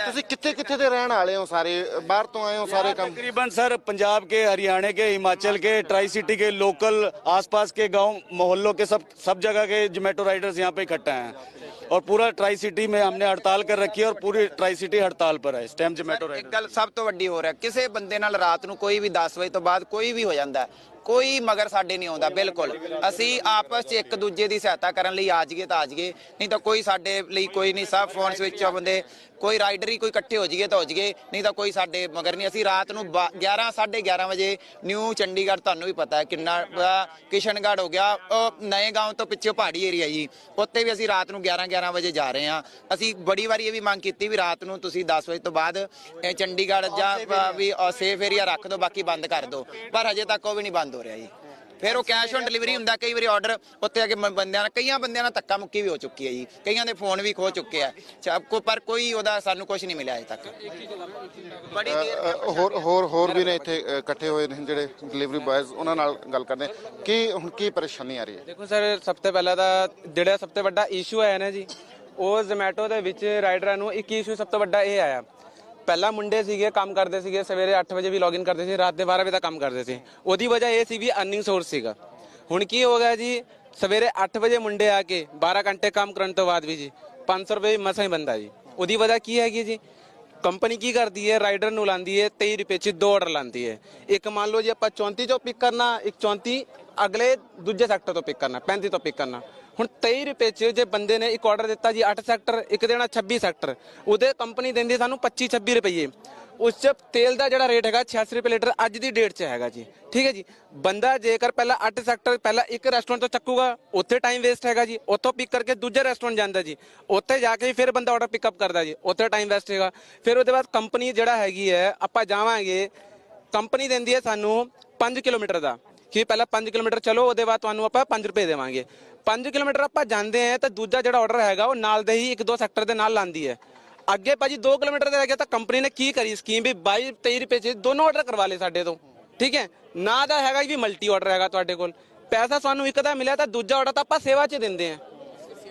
ਤੁਸੀਂ ਕਿੱਥੇ ਕਿੱਥੇ ਦੇ ਰਹਿਣ ਵਾਲੇ ਹੋ ਸਾਰੇ ਬਾਹਰ ਤੋਂ ਆਏ ਹੋ ਸਾਰੇ ਕੰਮ तकरीबन सर पंजाब के हरियाणा के हिमाचल के ट्राई सिटी के लोकल आसपास के गांव मोहल्लों के सब सब जगह के जोमेटो राइडर्स यहाँ पे इकट्ठा हैं और पूरा ट्राई सिटी में हमने हड़ताल कर रखी है और पूरी ट्राई सिटी हड़ताल पर है इस टाइम जोमेटो ਇੱਕ राइडर ਗੱਲ ਸਭ ਤੋਂ ਵੱਡੀ ਹੋ ਰਿਹਾ ਕਿਸੇ ਬੰਦੇ ਨਾਲ ਰਾਤ ਨੂੰ ਕੋਈ ਵੀ 10 ਵਜੇ ਤੋਂ ਬਾਅਦ ਕੋਈ ਵੀ ਹੋ ਜਾਂਦਾ ਹੈ। ਕੋਈ ਮਗਰ ਸਾਡੇ ਨਹੀਂ ਆਉਂਦਾ, ਬਿਲਕੁਲ। ਅਸੀਂ ਆਪਸ 'ਚ ਇੱਕ ਦੂਜੇ ਦੀ ਸਹਾਇਤਾ ਕਰਨ ਲਈ ਆ ਜਾਈਏ ਤਾਂ ਆ ਜਾਈਏ, ਨਹੀਂ ਤਾਂ ਕੋਈ ਸਾਡੇ ਲਈ ਕੋਈ ਨਹੀਂ, ਸਭ ਫੋਨ ਸਵਿਚ ਆਫ ਹੁੰਦੇ। ਕੋਈ ਰਾਈਡਰ ਹੀ ਕੋਈ ਇਕੱਠੇ ਹੋ ਜਾਈਏ ਤਾਂ ਹੋ ਜਾਈਏ ਨਹੀਂ ਤਾਂ ਕੋਈ ਸਾਡੇ ਮਗਰ ਨਹੀਂ। ਅਸੀਂ ਰਾਤ ਨੂੰ 11 11:30 ਵਜੇ ਨਿਊ ਚੰਡੀਗੜ੍ਹ ਤੁਹਾਨੂੰ ਵੀ ਪਤਾ ਹੈ ਕਿੰਨਾ ਕਿਸ਼ਨਗੜ੍ਹ ਹੋ ਗਿਆ ਉਹ ਨਏ ਗਾਉਂ ਤੋਂ ਪਿੱਛੇ ਪਹਾੜੀ ਏਰੀਆ ਜੀ। ਉੱਥੇ ਵੀ ਅਸੀਂ ਰਾਤ ਨੂੰ 11 11 ਵਜੇ ਜਾ ਰਹੇ ਹਾਂ। ਅਸੀਂ ਬੜੀ ਵਾਰੀ ਇਹ ਵੀ ਮੰਗ ਕੀਤੀ ਵੀ ਰਾਤ ਨੂੰ ਤੁਸੀਂ 10 ਵਜੇ ਤੋਂ ਬਾਅਦ ਚੰਡੀਗੜ੍ਹ ਜਾਂ ਵੀ ਸੇਫ ਏਰੀਆ ਰੱਖ ਦਿਓ ਬਾਕੀ ਬੰਦ ਕਰ ਦਿਓ। ਪਰ ਹਜੇ ਤੱਕ ਉਹ ਵੀ ਨਹੀਂ ਬੰਦ ਹੋ ਰਿਹਾ ਜੀ। ਫਿਰ ਉਹ ਕੈਸ਼ ਔਨ ਡਿਲੀਵਰੀ ਹੁੰਦਾ ਕਈ ਵਾਰੀ ਆਰਡਰ ਕੇ ਮ- ਬੰਦਿਆਂ ਨਾਲ ਕਈਆਂ ਬੰਦਿਆਂ ਨਾਲ ਧੱਕਾ ਮੁੱਕੀ ਵੀ ਹੋ ਚੁੱਕੀ ਹੈ ਜੀ। ਕਈਆਂ ਦੇ ਫੋਨ ਵੀ ਖੋ ਚੁੱਕੇ ਆ। ਕੋ- ਪਰ ਕੋਈ ਉਹਦਾ ਸਾਨੂੰ ਕੁਝ ਨਹੀਂ ਮਿਲਿਆ ਅਜੇ ਤੱਕ। ਬੜੀ ਦੇਰ ਹੋਰ ਹੋਰ ਹੋਰ ਵੀ ਨੇ ਇੱਥੇ ਇਕੱਠੇ ਹੋਏ ਨੇ ਜਿਹੜੇ ਡਿਲੀਵਰੀ ਬॉयਜ਼ ਉਹਨਾਂ ਨਾਲ ਗੱਲ ਕਰਦੇ। ਕੀ ਹੁਣ ਕੀ ਪਰੇਸ਼ਾਨੀ ਆ ਰਹੀ ਹੈ? ਦੇਖੋ ਸਰ ਸਭ ਤੋਂ ਪਹਿਲਾਂ ਤਾਂ ਜਿਹੜਾ ਸਭ ਤੋਂ ਵੱਡਾ ਇਸ਼ੂ ਆਇਆ ਨਾ ਜੀ ਉਹ ਜ਼ੋਮੈਟੋ ਦੇ ਵਿੱਚ ਰਾਈਡਰਾਂ ਨੂੰ ਇੱਕ ਇਸ਼ੂ ਸਭ ਤੋਂ ਵੱਡਾ ਇਹ ਆਇਆ। ਪਹਿਲਾਂ ਮੁੰਡੇ ਸੀਗੇ, ਕੰਮ ਕਰਦੇ ਸੀਗੇ, ਸਵੇਰੇ 8 ਵਜੇ ਵੀ ਲੌਗਇਨ ਕਰਦੇ ਸੀ, ਰਾਤ ਦੇ 12 ਵਜੇ ਤੱਕ ਕੰਮ ਕਰਦੇ ਸੀ। ਉਹਦੀ ਵਜ੍ਹਾ ਇਹ ਸੀ ਵੀ ਅਰਨਿੰਗ ਸੋਰਸ ਸੀਗਾ। ਹੁਣ ਕੀ ਹੋ ਗਿਆ ਜੀ, ਸਵੇਰੇ 8 ਵਜੇ ਮੁੰਡੇ ਆ ਕੇ 12 ਘੰਟੇ ਕੰਮ ਕਰਨ ਤੋਂ ਬਾਅਦ ਵੀ ਜੀ 500 ਰੁਪਏ ਮਸਾਂ ਹੀ ਬੰਦਾ ਜੀ। ਉਹਦੀ ਵਜ੍ਹਾ ਕੀ ਹੈਗੀ ਜੀ? ਕੰਪਨੀ ਕੀ ਕਰਦੀ ਹੈ? ਰਾਈਡਰ ਨੂੰ ਲਾਂਦੀ ਹੈ 23 ਰੁਪਏ ਚ ਦੋ ਆਰਡਰ ਲਾਂਦੀ ਹੈ। ਇੱਕ ਮੰਨ ਲਓ ਜੀ ਆਪਾਂ 34 ਚੋਂ ਪਿਕ ਕਰਨਾ, ਇੱਕ 34 ਅਗਲੇ ਦੂਜੇ ਸੈਕਟਰ ਤੋਂ ਪਿਕ ਕਰਨਾ 35 ਤੋਂ ਪਿਕ ਕਰਨਾ। ਹੁਣ 23 ਰੁਪਏ ਚ ਜੇ ਬੰਦੇ ਨੇ ਇੱਕ ਆਰਡਰ ਦਿੱਤਾ ਜੀ 8 ਸੈਕਟਰ ਇੱਕ ਦੇਣਾ 26 ਸੈਕਟਰ ਉਹਦੇ ਕੰਪਨੀ ਦਿੰਦੀ ਹੈ ਸਾਨੂੰ 25 26 ਰੁਪਏ ਉਸ ਚ ਤੇਲ ਦਾ ਜਿਹੜਾ ਰੇਟ ਹੈਗਾ 86 ਰੁਪਏ ਲੀਟਰ ਅੱਜ ਦੀ ਡੇਟ 'ਚ ਹੈਗਾ ਜੀ। ਠੀਕ ਹੈ ਜੀ? ਬੰਦਾ ਜੇਕਰ ਪਹਿਲਾਂ 8 ਸੈਕਟਰ ਪਹਿਲਾਂ ਇੱਕ ਰੈਸਟੋਰੈਂਟ ਤੋਂ ਚੱਕੂਗਾ, ਉੱਥੇ ਟਾਈਮ ਵੇਸਟ ਹੈਗਾ ਜੀ। ਉੱਥੋਂ ਪਿਕ ਕਰਕੇ ਦੂਜੇ ਰੈਸਟੋਰੈਂਟ ਜਾਂਦਾ ਜੀ। ਉੱਥੇ ਜਾ ਕੇ ਫਿਰ ਬੰਦਾ ਆਰਡਰ ਪਿਕਅਪ ਕਰਦਾ ਜੀ। ਉੱਥੇ ਟਾਈਮ ਵੇਸਟ ਹੈਗਾ। ਫਿਰ ਉਹਦੇ ਬਾਅਦ ਕੰਪਨੀ ਜਿਹੜਾ ਹੈਗੀ ਹੈ, ਆਪਾਂ ਜਾਵਾਂਗੇ। ਕੰਪਨੀ ਦਿੰਦੀ ਹੈ ਸਾਨੂੰ 5 ਕਿਲੋਮੀਟਰ ਦਾ। ਕਿ ਪਹਿਲਾਂ 5 ਕਿਲੋਮੀਟਰ ਚਲੋ, ਉਹਦੇ ਬਾਅਦ ਤੁਹਾਨੂੰ ਆਪਾਂ 5 ਰੁਪਏ ਦੇਵਾਂਗੇ। 5 ਕਿਲੋਮੀਟਰ ਆਪਾਂ ਜਾਂਦੇ ਆ ਤਾਂ ਦੂਜਾ ਜਿਹੜਾ ਆਰਡਰ ਹੈਗਾ, ਉਹ ਨਾਲ ਦੇ ਹੀ ਇੱਕ ਦੋ ਸੈਕਟਰ ਦੇ ਨਾਲ ਲਾਂਦੀ ਹੈ। ਅੱਗੇ ਭਾਜੀ 2 ਕਿਲੋਮੀਟਰ ਦੇ ਰਹਿ ਗਿਆ ਤਾਂ ਕੰਪਨੀ ਨੇ ਕੀ ਕਰੀ ਸਕੀਮ ਵੀ 22 23 ਰੁਪਏ ਚ ਦੋਨੋਂ ਆਰਡਰ ਕਰਵਾ ਲਏ ਸਾਡੇ ਤੋਂ। ਠੀਕ ਹੈ? ਨਾ ਦਾ ਹੈਗਾ ਵੀ ਮਲਟੀ ਆਰਡਰ ਹੈਗਾ ਤੁਹਾਡੇ ਕੋਲ। ਪੈਸਾ ਸਾਨੂੰ ਇੱਕ ਦਾ ਮਿਲਿਆ ਤਾਂ ਦੂਜਾ ਆਰਡਰ ਤਾਂ ਆਪਾਂ ਸੇਵਾ 'ਚ ਦਿੰਦੇ ਆ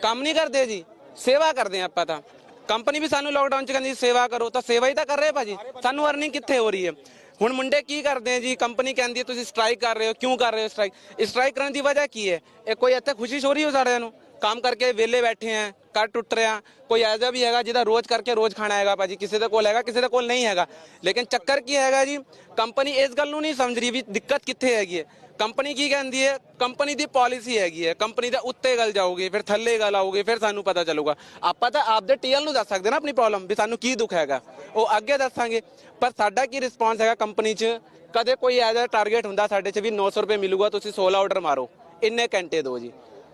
ਕੰਮ ਨਹੀਂ ਕਰਦੇ ਜੀ, ਸੇਵਾ ਕਰਦੇ ਆ ਆਪਾਂ ਤਾਂ। ਕੰਪਨੀ ਵੀ ਸਾਨੂੰ ਲੋਕਡਾਊਨ 'ਚ ਕਹਿੰਦੀ ਸੇਵਾ ਕਰੋ, ਤਾਂ ਸੇਵਾ ਹੀ ਤਾਂ ਕਰ ਰਹੇ ਭਾਜੀ। ਸਾਨੂੰ ਅਰਨਿੰਗ ਕਿੱਥੇ ਹੋ ਰਹੀ ਹੈ? ਹੁਣ ਮੁੰਡੇ ਕੀ ਕਰਦੇ ਆ ਜੀ? ਕੰਪਨੀ ਕਹਿੰਦੀ ਹੈ, ਤੁਸੀਂ ਸਟ੍ਰਾਈਕ ਕਰ ਰਹੇ ਹੋ, ਕਿਉਂ ਕਰ ਰਹੇ ਹੋ ਸਟ੍ਰਾਈਕ ਸਟ੍ਰਾਈਕ ਕਰਨ ਦੀ ਵਜ੍ਹਾ ਕੀ ਹੈ? ਇਹ ਕੋਈ ਇੱਥੇ ਖੁਸ਼ੀ ਹੋ ਰਹੀ ਹੋ ਸਾਰਿਆਂ ਨੂੰ? ਕੰਮ ਕਰਕੇ ਵਿਹਲੇ ਬੈਠੇ ਆ ਕਰ ਟੁੱਟ ਰਿਹਾ, ਕੋਈ ਐਜਾ ਵੀ ਹੈਗਾ ਜਿਹਦਾ ਰੋਜ਼ ਕਰਕੇ ਰੋਜ਼ ਖਾਣਾ ਹੈਗਾ ਭਾਜੀ, ਕਿਸੇ ਦੇ ਕੋਲ ਹੈਗਾ, ਕਿਸੇ ਦੇ ਕੋਲ ਨਹੀਂ ਹੈਗਾ। ਲੇਕਿਨ ਚੱਕਰ ਕੀ ਹੈਗਾ ਜੀ ਕੰਪਨੀ ਇਸ ਗੱਲ ਨੂੰ ਨਹੀਂ ਸਮਝ ਰਹੀ ਵੀ ਦਿੱਕਤ ਕਿੱਥੇ ਹੈਗੀ ਹੈ। ਕੰਪਨੀ ਕੀ ਕਹਿੰਦੀ ਹੈ? ਕੰਪਨੀ ਦੀ ਪਾਲਿਸੀ ਹੈਗੀ ਹੈ। ਕੰਪਨੀ ਦੇ ਉੱਤੇ ਗੱਲ ਜਾਓਗੇ ਫਿਰ ਥੱਲੇ ਗੱਲ ਆਓਗੇ ਫਿਰ ਸਾਨੂੰ ਪਤਾ ਚੱਲੂਗਾ। ਆਪਾਂ ਤਾਂ ਆਪਦੇ ਟੀਐਲ ਨੂੰ ਦੱਸ ਸਕਦੇ ਨਾ ਆਪਣੀ ਪ੍ਰੋਬਲਮ ਵੀ ਸਾਨੂੰ ਕੀ ਦੁੱਖ ਹੈਗਾ। ਉਹ ਅੱਗੇ ਦੱਸਾਂਗੇ। ਪਰ ਸਾਡਾ ਕੀ ਰਿਸਪੌਂਸ ਹੈਗਾ ਕੰਪਨੀ 'ਚ? ਕਦੇ ਕੋਈ ਐਜਾ ਟਾਰਗੇਟ ਹੁੰਦਾ ਸਾਡੇ 'ਚ ਵੀ 900 ਰੁਪਏ ਮਿਲੂਗਾ, ਤੁਸੀਂ 16 ਆਰਡਰ ਮਾਰੋ। ਇੰਨੇ ਘੰਟੇ ਦਿਓ ਜੀ।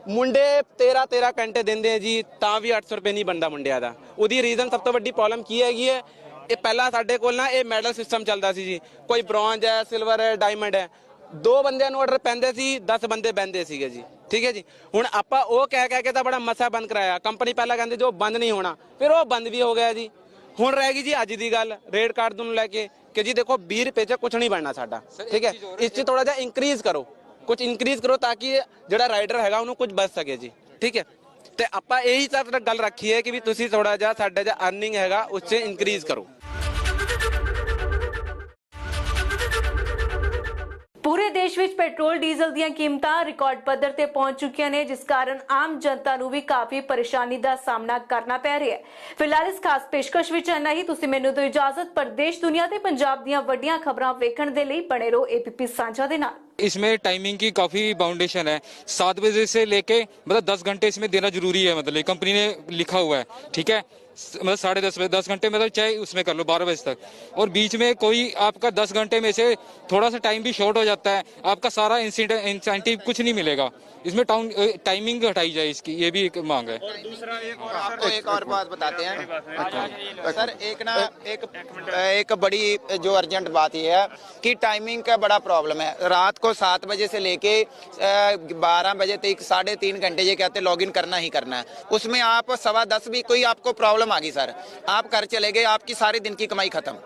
ਮੁੰਡੇ 13 13 ਘੰਟੇ ਦਿੰਦੇ ਆ ਜੀ ਤਾਂ ਵੀ 800 ਰੁਪਏ ਨਹੀਂ ਬਣਦਾ ਮੁੰਡਿਆਂ ਦਾ। ਉਹਦੀ ਰੀਜ਼ਨ ਸਭ ਤੋਂ ਵੱਡੀ ਪ੍ਰੋਬਲਮ ਕੀ ਹੈਗੀ ਹੈ? ਇਹ ਪਹਿਲਾਂ ਸਾਡੇ ਕੋਲ ਨਾ ਇਹ ਮੈਡਲ ਸਿਸਟਮ ਚੱਲਦਾ ਸੀ ਜੀ। ਕੋਈ ਬ੍ਰੌਂਜ ਹੈ ਸਿਲਵਰ ਹੈ ਡਾਇਮੰਡ ਹੈ। ਦੋ ਬੰਦਿਆਂ ਨੂੰ ਆਰਡਰ ਪੈਂਦੇ ਸੀ 10 ਬੰਦੇ ਬੈੰਦੇ ਸੀਗੇ ਜੀ। ਠੀਕ ਹੈ ਜੀ? ਹੁਣ ਆਪਾਂ ਉਹ ਕਹਿ ਕਹਿ ਕੇ ਤਾਂ ਬੜਾ ਮਸਾ ਬੰਦ ਕਰਾਇਆ। ਕੰਪਨੀ ਪਹਿਲਾਂ ਕਹਿੰਦੀ ਜੋ ਬੰਦ ਨਹੀਂ ਹੋਣਾ ਫਿਰ ਉਹ ਬੰਦ ਵੀ ਹੋ ਗਿਆ ਜੀ। ਹੁਣ ਰਹਿ ਗਈ ਜੀ ਅੱਜ ਦੀ ਗੱਲ ਰੇਟ ਕਾਰਡ ਨੂੰ ਲੈ ਕੇ ਕਿ ਜੀ ਦੇਖੋ 20 ਰੁਪਏ 'ਚ ਕੁਝ ਨਹੀਂ ਬਣਨਾ ਸਾਡਾ। ਠੀਕ ਹੈ? ਇਸ 'ਚ ਥੋੜਾ ਜਿਹਾ ਇੰਕਰੀਜ਼ ਕਰੋ। ਕੁਝ ਇੰਕਰੀਜ਼ ਕਰੋ ਤਾਂ ਕਿ ਜਿਹੜਾ ਰਾਈਡਰ ਹੈਗਾ ਉਹਨੂੰ ਕੁਝ ਬਚ ਸਕੇ ਜੀ। ਠੀਕ ਹੈ? ਤੇ ਆਪਾਂ ਇਹੀ ਸਭ ਗੱਲ ਰੱਖੀ ਹੈ ਕਿ ਵੀ ਤੁਸੀਂ ਥੋੜਾ ਜਿਹਾ ਸਾਡਾ ਜਿਹਾ ਅਰਨਿੰਗ ਹੈਗਾ ਉਸ 'ਚ ਇੰਕਰੀਜ਼ ਕਰੋ। ਪੂਰੇ ਦੇਸ਼ ਵਿੱਚ ਪੈਟਰੋਲ, ਡੀਜ਼ਲ ਦੀਆਂ ਕੀਮਤਾਂ ਰਿਕਾਰਡ ਪੱਧਰ ਤੇ ਪਹੁੰਚ ਚੁੱਕੀਆਂ ਨੇ, ਜਿਸ ਕਾਰਨ ਆਮ ਜਨਤਾ ਨੂੰ ਵੀ ਕਾਫੀ ਪਰੇਸ਼ਾਨੀ ਦਾ ਸਾਹਮਣਾ ਕਰਨਾ ਪੈ ਰਿਹਾ ਹੈ। ਫਿਲਹਾਲ ਇਸ ਖਾਸ ਪੇਸ਼ਕਸ਼ ਵਿੱਚ ਇੰਨਾ ਹੀ। ਤੁਸੀਂ ਮੈਨੂੰ ਦਿਓ ਇਜਾਜ਼ਤ ਪਰ ਦੁਨੀਆ ਤੇ ਪੰਜਾਬ ਦੀਆਂ ਵੱਡੀਆਂ ਖਬਰਾਂ ਵੇਖਣ ਦੇ ਲਈ ਬਣੇ ਰਹੋ ਏਪੀਪੀ ਸਾਂਝਾ ਦੇ ਨਾਲ। इसमें टाइमिंग की काफ़ी बाउंडेशन है सात बजे से लेके मतलब दस घंटे इसमें देना जरूरी है मतलब कंपनी ने लिखा हुआ है ठीक है स- मतलब साढ़े दस बजे दस घंटे मतलब चाहे उसमें कर लो बारह बजे तक। और बीच में कोई आपका दस घंटे में से थोड़ा सा टाइम भी शॉर्ट हो जाता है आपका सारा इंसेंटिव कुछ नहीं मिलेगा। इसमें टाउन टाइमिंग हटाई जाए इसकी ये भी एक मांग है। आपको एक और बात बताते हैं। सर एक ना एक एक बड़ी जो अर्जेंट बात ये है कि टाइमिंग का बड़ा प्रॉब्लम है। रात को सात बजे से लेके बारह बजे तक साढ़े तीन घंटे ये कहते लॉग इन करना ही करना है। उसमें आप सवा दस भी कोई आपको प्रॉब्लम ਖਤਮ ਆ ਗਈ ਸਰ। ਆਪ ਘਰ ਚਲੇ ਗਏ ਆਪਕੀ ਸਾਰੇ ਦਿਨ ਕੀ ਕਮਾਈ ਖਤਮ?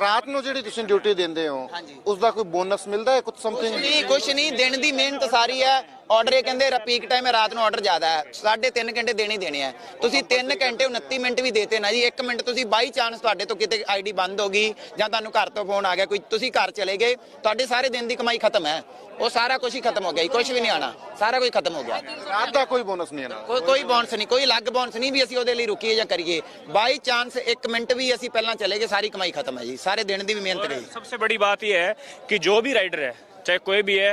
ਰਾਤ ਨੂੰ ਜਿਹੜੀ ਤੁਸੀਂ ਡਿਊਟੀ ਦਿੰਦੇ ਹੋ ਉਸ ਦਾ ਕੋਈ ਬੋਨਸ ਮਿਲਦਾ ਹੈ? ਕੁਝ ਸਮਥਿੰਗ ਨਹੀਂ ਕੁਝ ਨਹੀਂ ਦਿਨ ਦੀ ਮਿਹਨਤ ਸਾਰੀ ਹੈ। ਆਰਡਰ ਇਹ ਕਹਿੰਦੇ ਪੀਕ ਟਾਈਮ ਹੈ ਰਾਤ ਨੂੰ ਆਰਡਰ ਜ਼ਿਆਦਾ ਹੈ ਸਾਢੇ 3 ਘੰਟੇ ਦੇਣੇ ਹੀ ਦੇਣੇ ਆ ਤੁਸੀਂ 3 ਘੰਟੇ 29 ਮਿੰਟ ਵੀ ਦੇਤੇ ਨਾ ਜੀ 1 ਮਿੰਟ ਤੁਸੀਂ ਬਾਈ ਚਾਂਸ ਤੁਹਾਡੇ ਤੋਂ ਕਿਤੇ ਆਈਡੀ ਬੰਦ ਹੋ ਗਈ ਜਾਂ ਤੁਹਾਨੂੰ ਘਰ ਤੋਂ ਫੋਨ ਆ ਗਿਆ ਕੋਈ ਤੁਸੀਂ ਘਰ ਚਲੇ ਗਏ ਤੁਹਾਡੇ ਸਾਰੇ ਦਿਨ ਦੀ ਕਮਾਈ ਖਤਮ ਹੈ ਉਹ ਸਾਰਾ ਕੁਝ ਹੀ ਖਤਮ ਹੋ ਗਿਆ ਜੀ ਕੁਝ ਵੀ ਨਹੀਂ ਆਣਾ ਸਾਰਾ ਕੁਝ ਖਤਮ ਹੋ ਗਿਆ ਰਾਤ ਦਾ ਕੋਈ ਬੋਨਸ ਨਹੀਂ ਆਣਾ ਕੋਈ ਕੋਈ ਬੌਂਸ ਨਹੀਂ ਕੋਈ ਅਲੱਗ ਬੌਂਸ ਨਹੀਂ ਵੀ ਅਸੀਂ ਉਹਦੇ ਲਈ ਰੁਕੀਏ ਜਾਂ ਕਰੀਏ ਬਾਈ ਚਾਂਸ 1 ਮਿੰਟ ਵੀ ਅਸੀਂ ਪਹਿਲਾਂ ਚਲੇ ਗਏ ਸਾਰੀ ਕਮਾਈ ਖਤਮ ਹੈ ਜੀ ਸਾਰੇ ਦਿਨ ਦੀ ਵੀ ਮਿਹਨਤ ਗਈ सबसे बड़ी बात यह है कि जो भी राइडर है चाहे कोई भी है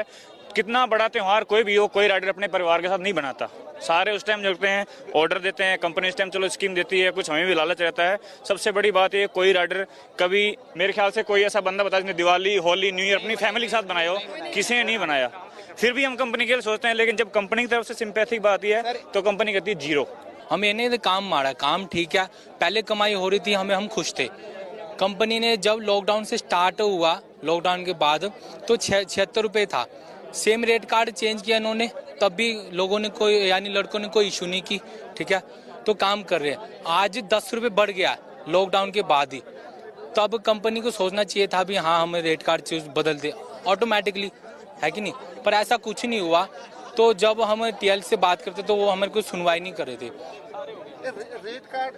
कितना बड़ा त्यौहार कोई भी हो, कोई राइडर अपने परिवार के साथ नहीं बनाता। सारे उस टाइम जुड़ते हैं ऑर्डर देते हैं कंपनी उस टाइम चलो स्कीम देती है, कुछ हमें भी लालच रहता है। सबसे बड़ी बात ये, कोई राइडर कभी, मेरे ख्याल से कोई ऐसा बंदा बता जिसने दिवाली, होली न्यू ईयर अपनी फैमिली के साथ बनाया हो, किसी ने नहीं बनाया। फिर भी हम कंपनी के लिए सोचते हैं, लेकिन जब कंपनी की तरफ़ से सिंपैथिक बात है तो कंपनी कहती है ज़ीरो हम नहीं काम मारा काम ठीक है। पहले कमाई हो रही थी, हमें, हम खुश थे। कंपनी ने जब लॉकडाउन से स्टार्ट हुआ लॉकडाउन के बाद तो छिहत्तर रुपये था। सेम रेट कार्ड चेंज किया इन्होंने तब भी लोगों ने कोई यानी लड़कों ने कोई इशू नहीं की ठीक है? तो काम कर रहे हैं। आज दस रुपये बढ़ गया लॉकडाउन के बाद ही। तब कंपनी को सोचना चाहिए था भी हाँ हमें रेट कार्ड चीज़ बदल दे। ऑटोमेटिकली है कि नहीं? पर ऐसा कुछ नहीं हुआ। तो जब हम टीएल से बात करते तो वो हमारे कोई सुनवाई नहीं कर रहे थे। रेट कार्ड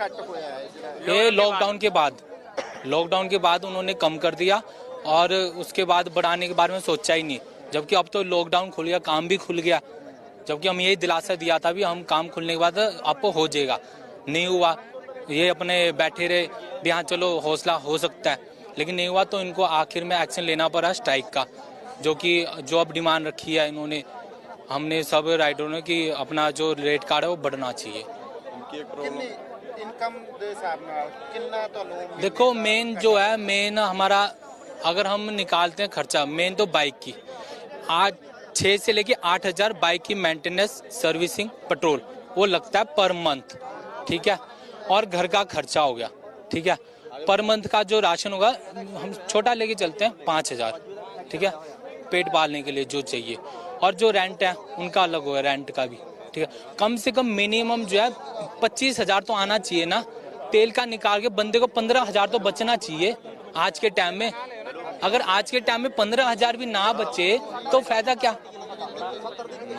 कट होया है ये लॉकडाउन के बाद लॉकडाउन के बाद उन्होंने कम कर दिया। और उसके बाद बढ़ाने के बारे में सोचा ही नहीं। जबकि अब तो लॉकडाउन खुल गया काम भी खुल गया। जबकि हम यही दिलासा दिया था भी हम काम खुलने के बाद आपको हो जाएगा। नहीं हुआ ये अपने बैठे रहे भी हाँ चलो हौसला हो सकता है। लेकिन नहीं हुआ तो इनको आखिर में एक्शन लेना पड़ा स्ट्राइक का जो कि जो अब डिमांड रखी है इन्होंने। हमने सब राइडरों ने कि अपना जो रेट कार्ड है वो बढ़ना चाहिए। देखो मेन जो है मेन हमारा अगर हम निकालते हैं खर्चा मेन तो बाइक की। आज छः से लेके आठ हज़ार बाइक की मेंटेनेंस सर्विसिंग पेट्रोल वो लगता है पर मंथ ठीक है? और घर का खर्चा हो गया, ठीक है? पर मंथ का जो राशन होगा, हम छोटा लेके चलते हैं पाँच हज़ार, ठीक है? पेट पालने के लिए जो चाहिए। और जो रेंट है, उनका अलग होगा रेंट का भी, ठीक है? कम से कम मिनिमम जो है, पच्चीस हज़ार तो आना चाहिए ना। तेल का निकाल के बंदे को पंद्रह हज़ार तो बचना चाहिए आज के टाइम में। अगर आज के टाइम में पंद्रह हज़ार भी ना बचे तो फ़ायदा क्या?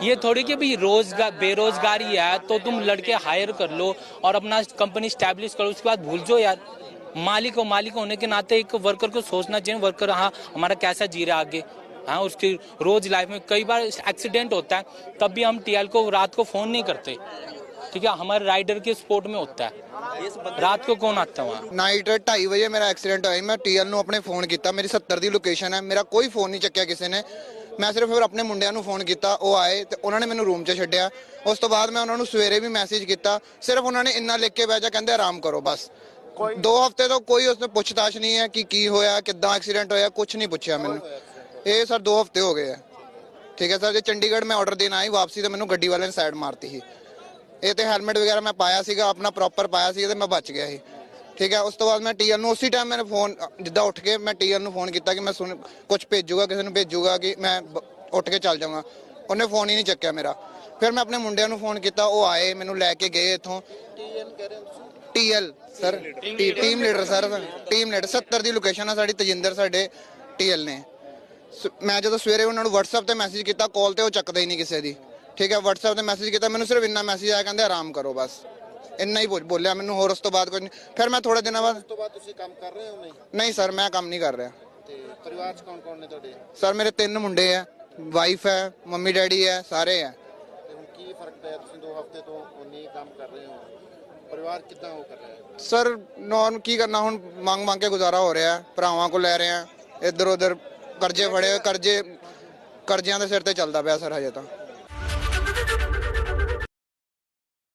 ये थोड़ी कि भाई रोज़गार बेरोजगारी है तो तुम लड़के हायर कर लो और अपना कंपनी स्टैब्लिश करो, उसके बाद भूल जाओ यार। मालिक हो मालिक होने के नाते एक वर्कर को सोचना चाहिए वर्कर हाँ हमारा कैसा जी रहा आगे? हाँ उसकी रोज लाइफ में कई बार एक्सीडेंट होता है, तब भी हम टीएल को रात को फ़ोन नहीं करते। ठीक है हमारे राइडर के स्पोर्ट में होता है रात को कौन आता है वहाँ ਨਾਈਟ 2:30 ਵਜੇ ਮੇਰਾ ਐਕਸੀਡੈਂਟ ਹੋਇਆ ਸੀ। ਮੈਂ ਟੀਐਲ ਨੂੰ ਆਪਣੇ ਫੋਨ ਕੀਤਾ ਮੇਰੀ 70 ਦੀ ਲੋਕੇਸ਼ਨ ਹੈ ਮੇਰਾ ਕੋਈ ਫੋਨ ਨਹੀਂ ਚੱਕਿਆ ਕਿਸੇ ਨੇ ਮੈਂ ਸਿਰਫ ਫਿਰ ਆਪਣੇ ਮੁੰਡਿਆਂ ਨੂੰ ਫੋਨ ਕੀਤਾ ਉਹ ਆਏ ਤੇ ਉਹਨਾਂ ਨੇ ਮੈਨੂੰ ਰੂਮ 'ਚ ਛੱਡਿਆ ਉਸ ਤੋਂ ਬਾਅਦ ਮੈਂ ਉਹਨਾਂ ਨੂੰ ਸਵੇਰੇ ਵੀ ਮੈਸੇਜ ਕੀਤਾ ਸਿਰਫ ਉਹਨਾਂ ਨੇ ਇੰਨਾ ਲਿਖ ਕੇ ਭੇਜਿਆ ਕਹਿੰਦੇ ਆਰਾਮ ਕਰੋ ਬਸ ਦੋ ਹਫ਼ਤੇ ਤੋਂ ਕੋਈ ਉਸਨੇ ਪੁੱਛਤਾਛ ਨਹੀਂ ਹੈ ਕਿ ਕੀ ਹੋਇਆ ਕਿੱਦਾਂ ਐਕਸੀਡੈਂਟ ਹੋਇਆ ਕੁਝ ਨਹੀਂ ਪੁੱਛਿਆ ਮੈਨੂੰ ਇਹ ਸਰ ਦੋ ਹਫ਼ਤੇ ਹੋ ਗਏ ਆ ਠੀਕ ਹੈ ਸਰ ਜੇ ਚੰਡੀਗੜ੍ਹ ਮੈਂ ਆਰਡਰ ਦੇਣ ਆਈ ਵਾਪਸੀ ਤੇ ਮੈਨੂੰ ਗੱਡੀ ਵਾਲੇ ਨੇ ਸਾਈਡ ਮਾਰਤੀ ਸੀ ਇਹ ਤੇ ਹੈਲਮਟ ਵਗੈਰਾ ਮੈਂ ਪਾਇਆ ਸੀਗਾ, ਆਪਣਾ ਪ੍ਰੋਪਰ ਪਾਇਆ ਸੀ ਤੇ ਮੈਂ ਬਚ ਗਿਆ ਸੀ। ਠੀਕ ਹੈ, ਉਸ ਤੋਂ ਬਾਅਦ ਮੈਂ ਟੀਐਲ ਨੂੰ ਉਸੇ ਟਾਈਮ ਮੈंने ਫੋਨ ਜਿੱਦਾਂ ਉੱਠ ਕੇ ਮੈਂ ਟੀਐਲ ਨੂੰ ਫੋਨ ਕੀਤਾ ਕਿ ਮੈਂ ਸੁਣ ਕੁਝ ਭੇਜੂਗਾ, ਕਿਸੇ ਨੂੰ ਭੇਜੂਗਾ ਕਿ ਮੈਂ ਬ- ਉੱਠ ਕੇ ਚੱਲ ਜਾਵਾਂਗਾ ਉਹਨੇ ਫੋਨ ਹੀ ਨਹੀਂ ਚੱਕਿਆ ਮੇਰਾ। ਫਿਰ ਮੈਂ ਆਪਣੇ ਮੁੰਡਿਆਂ ਨੂੰ ਫੋਨ ਕੀਤਾ, ਉਹ ਆਏ, ਮੈਨੂੰ ਲੈ ਕੇ ਗਏ ਇੱਥੋਂ। TL sir team leader sir team leader 70 ਦੀ ਲੋਕੇਸ਼ਨ ਆ ਸਾਡੀ, ਤਜਿੰਦਰ ਸਾਡੇ ਟੀਐਲ ਨੇ। ਸ- ਮੈਂ ਜਦੋਂ ਸਵੇਰੇ ਉਹਨਾਂ ਨੂੰ WhatsApp ਤੇ ਮੈਸੇਜ ਕੀਤਾ ਕਾਲ ਤੇ ਉਹ ਚੱਕਦੇ ਹੀ ਨਹੀਂ ਕਿਸੇ ਦੀ। ਠੀਕ ਹੈ WhatsApp ਤੇ ਮੈਸੇਜ ਕੀਤਾ ਮੈਨੂੰ ਸਿਰਫ ਇੰਨਾ ਮੈਸੇਜ ਆਇਆ ਕਹਿੰਦੇ ਆਰਾਮ ਕਰੋ ਬਸ। ਇੰਨਾ ਹੀ ਬੋਲ- ਬੋਲਿਆ ਮੈਨੂੰ ਹੋਰ ਉਸ ਤੋਂ ਬਾਅਦ ਕੁਝ ਨਹੀਂ। ਫਿਰ ਮੈਂ ਥੋੜੇ ਦਿਨਾਂ ਬਾਅਦ ਉਸ ਤੋਂ ਬਾਅਦ ਤੁਸੀਂ ਕੰਮ ਕਰ ਰਹੇ ਹੋ ਨਹੀਂ? ਨਹੀਂ ਸਰ ਮੈਂ ਕੰਮ ਨਹੀਂ ਕਰ ਰਿਹਾ। ਤੇ ਪਰਿਵਾਰ ਚ ਕੌਣ ਕੌਣ ਨੇ ਤੁਹਾਡੇ? ਸਰ ਮੇਰੇ ਤਿੰਨ ਮੁੰਡੇ ਆ ਵਾਈਫ ਹੈ ਮੰਮੀ ਡੈਡੀ ਹੈ ਸਾਰੇ ਆ ਤੇ ਹੁਣ ਕੀ ਫ਼ਰਕ ਪਿਆ? ਤੁਸੀਂ ਦੋ ਹਫ਼ਤੇ ਤੋਂ ਉਨੀ ਕੰਮ ਕਰ ਰਹੇ ਹੋ। ਪਰਿਵਾਰ ਕਿੱਦਾਂ ਉਹ ਕਰ ਰਿਹਾ ਹੈ? ਸਰ ਨੌਰਮ ਕੀ ਕਰਨਾ ਹੁਣ ਮੰਗ ਮੰਗ ਕੇ ਗੁਜ਼ਾਰਾ ਹੋ ਰਿਹਾ ਹੈ। ਭਰਾਵਾਂ ਕੋਲ ਲੈ ਰਹੇ ਆ ਇੱਧਰ ਉੱਧਰ ਕਰਜ਼ੇ ਫੜੇ ਹੋਏ ਕਰਜ਼ੇ ਕਰਜ਼ਿਆਂ ਦੇ ਸਿਰ ਤੇ ਚੱਲਦਾ ਪਿਆ ਸਰ ਹਜੇ ਤਾਂ।